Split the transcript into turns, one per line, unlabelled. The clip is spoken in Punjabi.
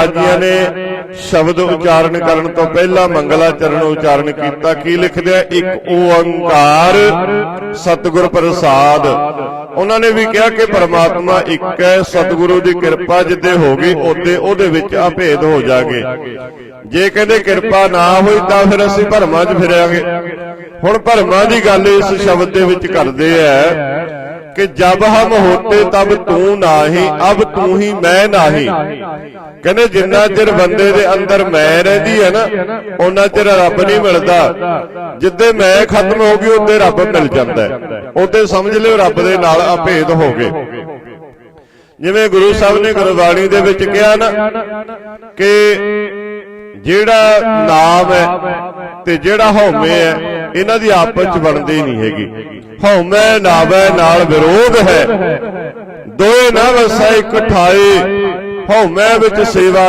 ਮਹਾਰਾਜ ਜੀਆਂ ਨੇ ਸ਼ਬਦ ਉਚਾਰਨ ਕਰਨ ਤੋਂ ਪਹਿਲਾਂ ਮੰਗਲਾਚਰਨ ਉਚਾਰਨ ਕੀਤਾ। ਕੀ ਲਿਖਦੇ ਆ? ਇੱਕ ਓੰਕਾਰ ਸਤਿਗੁਰ ਪ੍ਰਸਾਦ। ਉਹਨਾਂ ਨੇ ਵੀ ਕਿਹਾ ਕਿ ਪਰਮਾਤਮਾ ਇੱਕ ਹੈ ਸਤਿਗੁਰੂ ਦੀ ਕਿਰਪਾ ਜਿੱਦੇ ਹੋ ਗਈ ਉਹਦੇ ਉਹਦੇ ਵਿੱਚ ਅਭੇਦ ਹੋ ਜਾਗੇ। ਜੇ ਕਹਿੰਦੇ ਕਿਰਪਾ ਨਾ ਹੋਈ ਤਾਂ ਫਿਰ ਅਸੀਂ ਭਰਮਾਂ 'ਚ ਫਿਰਾਂਗੇ ਹੁਣ ਭਰਮਾਂ ਦੀ ਗੱਲ ਇਸ ਸ਼ਬਦ ਦੇ ਵਿੱਚ ਕਰਦੇ ਆ। ਕਿ ਜਬ ਹਮ ਹੋਤੇ ਤਬ ਤੂੰ ਨਾਹੀ, ਅਬ ਤੂੰ ਹੀ ਮੈਂ ਨਾਹੀ। ਕਹਿੰਦੇ ਜਿੰਨਾ ਚਿਰ ਬੰਦੇ ਦੇ ਅੰਦਰ ਮੈਂ ਰਹਿੰਦੀ ਹੈ ਨਾ ਉਹਨਾਂ ਚਿਰ ਰੱਬ ਨਹੀਂ ਮਿਲਦਾ। ਜਿੱਦੇ ਮੈਂ ਖਤਮ ਹੋ ਗਈ ਉੱਤੇ ਰੱਬ ਮਿਲ ਜਾਂਦਾ ਹੈ। ਉੱਤੇ ਸਮਝ ਲਿਓ ਰੱਬ ਦੇ ਨਾਲ ਅਭੇਦ ਹੋ ਗਏ। ਜਿਵੇਂ ਗੁਰੂ ਸਾਹਿਬ ਨੇ ਗੁਰਬਾਣੀ ਦੇ ਵਿੱਚ ਕਿਹਾ ਨਾ ਕਿ ਜਿਹੜਾ ਨਾਮ ਹੈ ਤੇ ਜਿਹੜਾ ਹਉਮੈ ਹੈ ਇਹਨਾਂ ਦੀ ਆਪਸ ਚ ਬਣਦੀ ਨਹੀਂ ਹੈਗੀ। ਹਉਮੈ ਨਾਵੈ ਨਾਲ ਵਿਰੋਧ ਹੈ। ਦੋਏ ਨਾ ਵਸੈ ਇਕਠਾਏ ਹਉਮੈ ਵਿੱਚ ਸੇਵਾ